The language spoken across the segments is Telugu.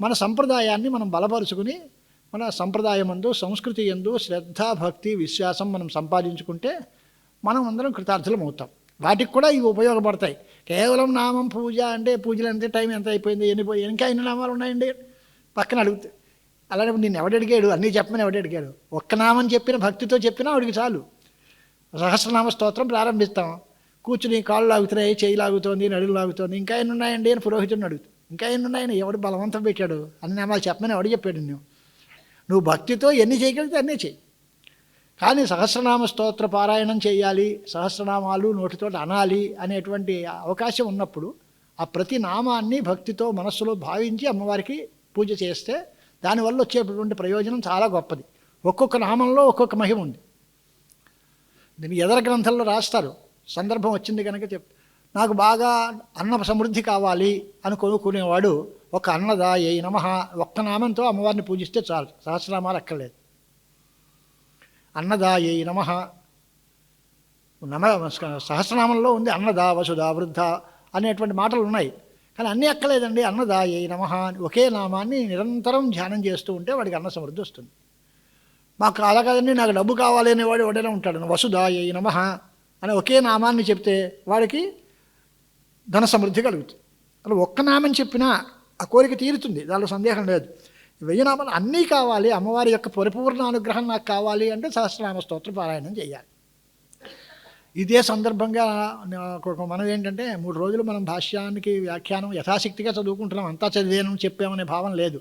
మన సంప్రదాయాన్ని మనం బలపరుచుకుని మన సంప్రదాయమందు సంస్కృతి ఎందు శ్రద్ధ భక్తి విశ్వాసం మనం సంపాదించుకుంటే మనం అందరం కృతార్థులం అవుతాం వాటికి కూడా ఇవి ఉపయోగపడతాయి. కేవలం నామం పూజ అంటే పూజలు అంతే టైం ఎంత అయిపోయింది ఎన్ని పోయి ఇంకా ఎన్ని నామాలు ఉన్నాయండి? పక్కన అడుగుతాయి అలానే నేను ఎవడు అడిగాడు? అన్నీ చెప్పమని ఎవడు అడిగాడు? ఒక్క నామం చెప్పిన భక్తితో చెప్పినా వాడికి చాలు. సహస్రనామ స్తోత్రం ప్రారంభిస్తాం. కూర్చుని కాళ్ళు లాగుతున్నాయి చేయి లాగుతోంది నడులు లాగుతోంది ఇంకా ఎన్ని ఉన్నాయండి అని పురోహితుడిని అడుగుతాం ఇంకా ఎన్ని ఉన్నాయని ఎవడు బలవంతం పెట్టాడు? అన్ని నామాలు చెప్పమని ఎవడు చెప్పాడు నువ్వు నువ్వు భక్తితో ఎన్ని చేయగలిగితే అన్నీ చెయ్యి కానీ సహస్రనామ స్తోత్ర పారాయణం చేయాలి సహస్రనామాలు నోటితో అనాలి అనేటువంటి అవకాశం ఉన్నప్పుడు ఆ ప్రతి నామాన్ని భక్తితో మనస్సులో భావించి అమ్మవారికి పూజ చేస్తే దానివల్ల వచ్చేటటువంటి ప్రయోజనం చాలా గొప్పది. ఒక్కొక్క నామంలో ఒక్కొక్క మహిమ ఉంది. దీన్ని ఎదర గ్రంథంలో రాస్తారు. సందర్భం వచ్చింది కనుక చెప్ నాకు బాగా అన్న సమృద్ధి కావాలి అని కొనుక్కునేవాడు ఒక అన్నదా ఏ నమ. ఒక్క నామంతో అమ్మవారిని పూజిస్తే చాలు. సహస్రనామాలు అక్కర్లేదు. అన్నదా ఏ నమ. నమ సహస్రనామంలో ఉంది అన్నదా వసుదా వృద్ధ అనేటువంటి మాటలు ఉన్నాయి. కానీ అన్నీ అక్కలేదండి అన్నదా ఏ నమ. అని ఒకే నామాన్ని నిరంతరం ధ్యానం చేస్తూ ఉంటే వాడికి అన్న సమృద్ధి వస్తుంది. మాకు అలా కాదండి. నాకు డబ్బు కావాలి అనేవాడు ఎవడైనా ఉంటాడు. వసుదా ఏ నమ అని ఒకే నామాన్ని చెప్తే వాడికి ధన సమృద్ధి కలుగుతుంది. అలా ఒక్క నామం చెప్పినా ఆ కోరిక తీరుతుంది. దానిలో సందేహం లేదు. వెయ్యి నామాలు అన్నీ కావాలి. అమ్మవారి యొక్క పరిపూర్ణ అనుగ్రహం నాకు కావాలి అంటే సహస్రనామ స్తోత్ర పారాయణం చేయాలి. ఇదే సందర్భంగా మనం ఏంటంటే మూడు రోజులు మనం భాష్యానికి వ్యాఖ్యానం యథాశక్తిగా చదువుకుంటున్నాం. అంతా చదివేనని చెప్పామనే భావం లేదు.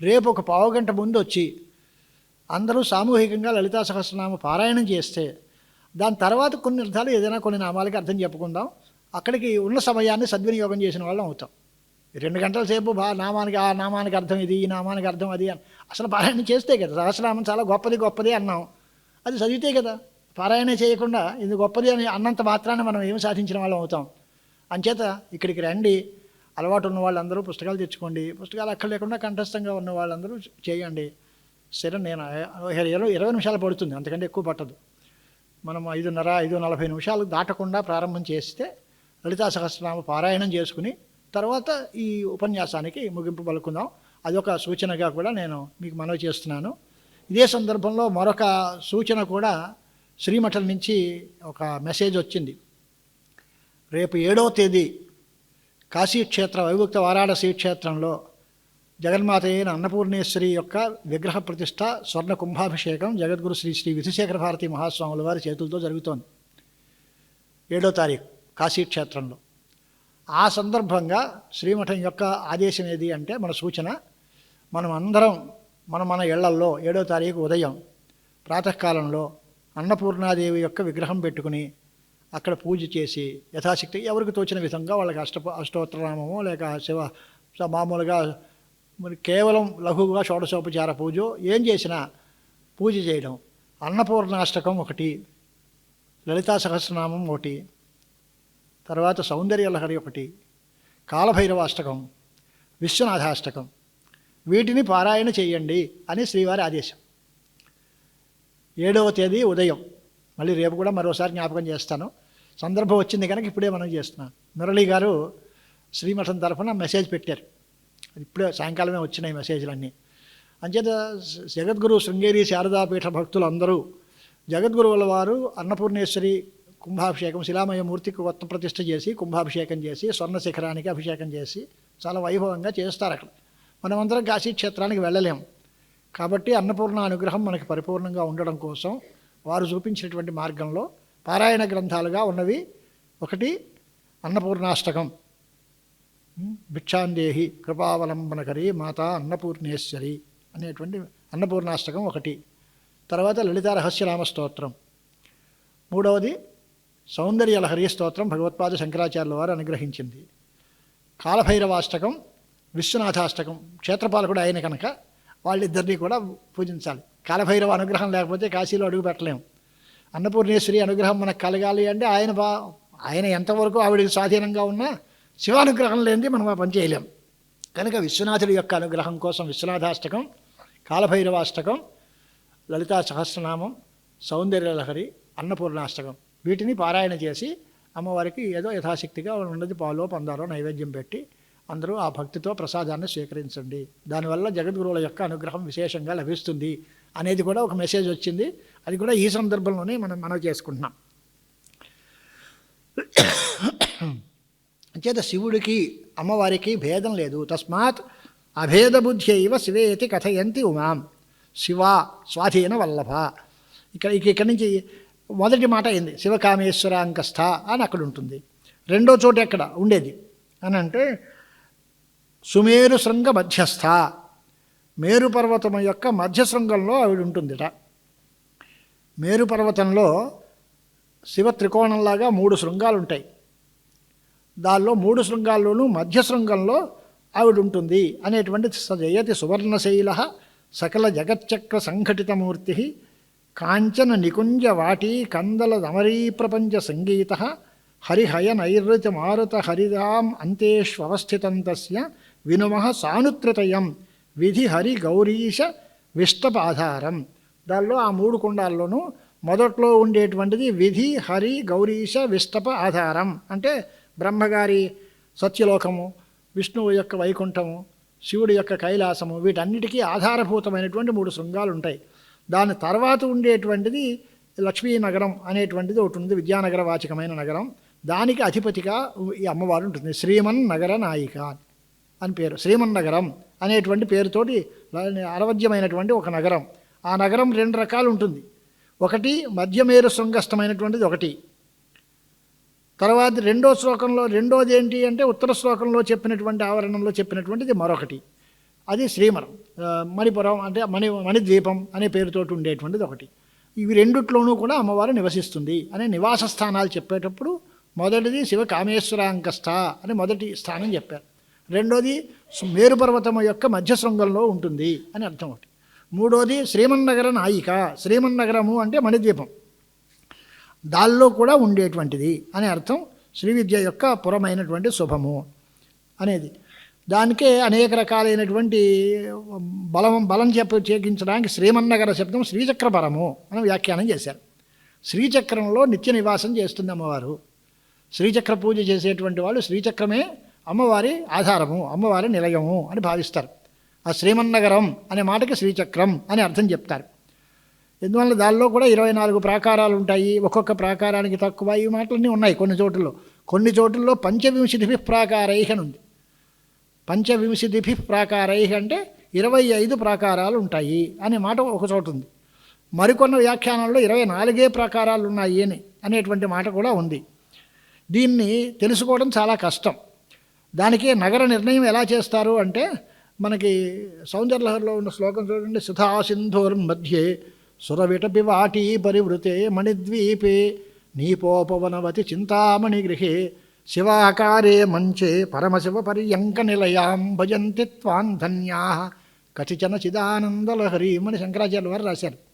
రేపు ఒక పావు గంట ముందు వచ్చి అందరూ సామూహికంగా లలితా సహస్రనామ పారాయణం చేస్తే దాని తర్వాత కొన్ని అర్థాలు ఏదైనా కొన్ని నామాలకి అర్థం చెప్పుకుందాం. అక్కడికి ఉన్న సమయాన్ని సద్వినియోగం చేసిన వాళ్ళం అవుతాం. ఈ రెండు గంటల సేపు బా నామానికి ఆ నామానికి అర్థం ఇది ఈ నామానికి అర్థం అది అని. అసలు పారాయణ చేస్తే కదా సహస్రనామం చాలా గొప్పది గొప్పది అన్నాం. అది చదివితే కదా పారాయణ చేయకుండా ఇది గొప్పది అని అన్నంత మాత్రాన్ని మనం ఏమి సాధించిన వాళ్ళం అవుతాం. అంచేత ఇక్కడికి రండి అలవాటు ఉన్న వాళ్ళందరూ పుస్తకాలు తెచ్చుకోండి పుస్తకాలు అక్కడ లేకుండా కంఠస్థంగా ఉన్న వాళ్ళందరూ చేయండి. సరే నేను ఇరవై ఇరవై నిమిషాలు పడుతుంది అంతకంటే ఎక్కువ పట్టదు. మనం ఐదున్నర ఐదు నలభై నిమిషాలు దాటకుండా ప్రారంభం చేస్తే లలితా సహస్రనామ పారాయణం చేసుకుని తర్వాత ఈ ఉపన్యాసానికి ముగింపు పలుకుందాం. అదొక సూచనగా కూడా నేను మీకు మనవి చేస్తున్నాను. ఇదే సందర్భంలో మరొక సూచన కూడా శ్రీమఠం నుంచి ఒక మెసేజ్ వచ్చింది. రేపు ఏడవ తేదీ కాశీక్షేత్ర వైభక్త వారాణసీ క్షేత్రంలో జగన్మాత అయిన అన్నపూర్ణేశ్వరి యొక్క విగ్రహ ప్రతిష్ట స్వర్ణ కుంభాభిషేకం జగద్గురు శ్రీ శ్రీ విధుశేఖర భారతి మహాస్వాముల వారి చేతులతో జరుగుతోంది. ఏడో తారీఖు. కాశీక్షేత్రంలో. ఆ సందర్భంగా శ్రీమఠం యొక్క ఆదేశం ఏది అంటే మన సూచన మనం అందరం మన మన ఇళ్ళల్లో ఏడో తారీఖు ఉదయం ప్రాతకాలంలో అన్నపూర్ణాదేవి యొక్క విగ్రహం పెట్టుకుని అక్కడ పూజ చేసి యథాశక్తి ఎవరికి తోచిన విధంగా వాళ్ళకి అష్ట అష్టోత్తరనామమో లేక శివ మామూలుగా మరి కేవలం లఘువుగా షోడశోపచార పూజ ఏం చేసినా పూజ చేయడం. అన్నపూర్ణాష్టకం ఒకటి లలితా సహస్రనామం ఒకటి తర్వాత సౌందర్యలహరి ఒకటి కాలభైరవాష్టకం విశ్వనాథాష్టకం. వీటిని పారాయణ చేయండి అని శ్రీవారి ఆదేశం. ఏడవ తేదీ ఉదయం. మళ్ళీ రేపు కూడా మరోసారి జ్ఞాపకం చేస్తాను. సందర్భం వచ్చింది కనుక ఇప్పుడే మనం చేస్తున్నాం. మురళి గారు శ్రీమఠం తరఫున మెసేజ్ పెట్టారు. ఇప్పుడే సాయంకాలమే వచ్చినాయి మెసేజ్లన్నీ. అంచేత జగద్గురు శృంగేరి శారదాపీఠ భక్తులు అందరూ జగద్గురువుల వారు అన్నపూర్ణేశ్వరి కుంభాభిషేకం శిలామయమూర్తికి కొత్త ప్రతిష్ఠ చేసి కుంభాభిషేకం చేసి స్వర్ణ శిఖరానికి అభిషేకం చేసి చాలా వైభవంగా చేస్తారు అక్కడ. మనమందరం కాశీ క్షేత్రానికి వెళ్ళలేం. కాబట్టి అన్నపూర్ణ అనుగ్రహం మనకి పరిపూర్ణంగా ఉండడం కోసం వారు చూపించినటువంటి మార్గంలో పారాయణ గ్రంథాలుగా ఉన్నవి. ఒకటి అన్నపూర్ణాష్టకం. భిక్షాందేహి కృపావలంబనకరి మాత అన్నపూర్ణేశ్వరి అనేటువంటి అన్నపూర్ణాష్టకం ఒకటి. తర్వాత లలిత రహస్యనామ స్తోత్రం. మూడవది సౌందర్య లహరి స్తోత్రం భగవత్పాద శంకరాచార్యుల వారు అనుగ్రహించింది. కాలభైరవాష్టకం విశ్వనాథాష్టకం క్షేత్రపాలకుడు ఆయన కనుక. వాళ్ళిద్దరినీ కూడా పూజించాలి. కాలభైరవ అనుగ్రహం లేకపోతే కాశీలో అడుగు పెట్టలేము అన్నపూర్ణేశ్వరి అనుగ్రహం మనకు కలగాలి అంటే ఆయన బా ఆయన ఎంతవరకు ఆవిడకి స్వాధీనంగా ఉన్నా శివానుగ్రహం లేనిది మనం ఆ పని చేయలేం. కనుక విశ్వనాథుడి యొక్క అనుగ్రహం కోసం విశ్వనాథాష్టకం కాలభైరవాష్టకం లలితా సహస్రనామం సౌందర్యలహరి అన్నపూర్ణాష్టకం. వీటిని పారాయణ చేసి అమ్మవారికి ఏదో యథాశక్తిగా ఉన్నది పాలో పందారో నైవేద్యం పెట్టి అందరూ ఆ భక్తితో ప్రసాదాన్ని స్వీకరించండి. దానివల్ల జగద్గురువుల యొక్క అనుగ్రహం విశేషంగా లభిస్తుంది అనేది కూడా ఒక మెసేజ్ వచ్చింది. అది కూడా ఈ సందర్భంలోనే మనం మనం చేసుకుంటున్నాం. చేత శివుడికి అమ్మవారికి భేదం లేదు. తస్మాత్ అభేద బుద్ధి అయివ శివేతి కథయంతి ఉమాం. శివ స్వాధీన వల్లభ. ఇక్కడ ఇక ఇక్కడి నుంచి మొదటి మాట అయింది శివకామేశ్వరాంకస్థ అని అక్కడ ఉంటుంది. రెండో చోట ఎక్కడ? ఉండేది. అని అంటే సుమేరు శృంగ మధ్యస్థ. మేరు పర్వతం యొక్క మధ్య శృంగంలో ఆవిడ ఉంటుందిట. మేరు పర్వతంలో శివ త్రికోణంలాగా మూడు శృంగాలు ఉంటాయి. దానిలో మూడు శృంగాల్లోనూ మధ్య శృంగంలో ఆవిడ ఉంటుంది అనేటువంటి సజయతి సువర్ణశైల సకల జగచ్చక్ర సంఘటితమూర్తి కాంచన నికుంజ వాటి కందల దమరీ ప్రపంచ సంగీత హరిహయ నైరుతి మారుత హరిదాం అంతేష్వస్థితంతస్య వినుమ సానుత్రితయం విధి హరి గౌరీశ విష్టపాధారం. దానిలో ఆ మూడు కుండాల్లోనూ మొదట్లో ఉండేటువంటిది విధి హరి గౌరీశ విష్టప ఆధారం. అంటే బ్రహ్మగారి సత్యలోకము విష్ణువు యొక్క వైకుంఠము శివుడి యొక్క కైలాసము వీటన్నిటికీ ఆధారభూతమైనటువంటి మూడు శృంగాలు ఉంటాయి దాని తర్వాత ఉండేటువంటిది లక్ష్మీనగరం అనేటువంటిది ఒకటి ఉంది విద్యానగర వాచకమైన నగరం. దానికి అధిపతిగా ఈ అమ్మవారు ఉంటుంది. శ్రీమన్ నగర నాయిక అని పేరు. శ్రీమన్ నగరం అనేటువంటి పేరుతోటి అరవద్యమైనటువంటి ఒక నగరం. ఆ నగరం రెండు రకాలు ఉంటుంది. ఒకటి మధ్యమేరు శృంగస్థమైనటువంటిది ఒకటి. తర్వాత రెండో శ్లోకంలో రెండోది ఏంటి అంటే ఉత్తర శ్లోకంలో చెప్పినటువంటి ఆవరణంలో చెప్పినటువంటిది మరొకటి. అది శ్రీమరం. మణిపురం అంటే మణి మణిద్వీపం అనే పేరుతోటి ఉండేటువంటిది ఒకటి. ఇవి రెండిట్లోనూ కూడా అమ్మవారు నివసిస్తుంది అనే నివాస స్థానాలు చెప్పేటప్పుడు మొదటిది శివ కామేశ్వరాంకస్థ అని మొదటి స్థానం చెప్పారు. రెండోది సు- మేరు యొక్క మధ్య శృంగంలో ఉంటుంది అని అర్థం ఒకటి. మూడోది శ్రీమన్నగర నాయిక. శ్రీమన్నగరము అంటే మణిద్వీపం. దానిలో కూడా ఉండేటువంటిది అనే అర్థం శ్రీ విద్య యొక్క పురమైనటువంటి శుభము అనేది. దానికే అనేక రకాలైనటువంటి బలం బలం చెప్ప చేకించడానికి శ్రీమన్నగర శబ్దం శ్రీచక్రపరము అని వ్యాఖ్యానం చేశారు. శ్రీచక్రంలో నిత్య నివాసం చేస్తుంది అమ్మవారు. శ్రీచక్ర పూజ చేసేటువంటి వాళ్ళు శ్రీచక్రమే అమ్మవారి ఆధారము అమ్మవారి నిలయము అని భావిస్తారు. ఆ శ్రీమన్నగరం అనే మాటకి శ్రీచక్రం అని అర్థం చెప్తారు. ఎందువల్ల దానిలో కూడా ఇరవై నాలుగు ప్రాకారాలు ఉంటాయి. ఒక్కొక్క ప్రాకారానికి తక్కువ. ఈ మాటలన్నీ ఉన్నాయి కొన్ని చోట్లలో. కొన్ని చోట్లలో పంచవింశతి ప్రాకారై అని ఉంది పంచవింశతిభి ప్రాకారై అంటే ఇరవై ఐదు ప్రాకారాలు ఉంటాయి అనే మాట ఒక చోటు ఉంది. మరికొన్న వ్యాఖ్యానంలో ఇరవై నాలుగే ప్రాకారాలు ఉన్నాయి అని అనేటువంటి మాట కూడా ఉంది. దీన్ని తెలుసుకోవడం చాలా కష్టం. దానికి నగర నిర్ణయం ఎలా చేస్తారు అంటే మనకి సౌందర్యలహర్లో ఉన్న శ్లోకం చూడండి. సుధా సింధూర్ మధ్యే సురవిటపి వాటి పరివృతే మణిద్వీపే నీపోపవనవతి చింతామణి గృహే శివాకారే మంచే పరమశివ పర్యంక నిలయాం భజంతి త్వాన్ ధన్యా. కచిచన చిదానందలహరి అని శంకరాచార్య వారు రాశారు.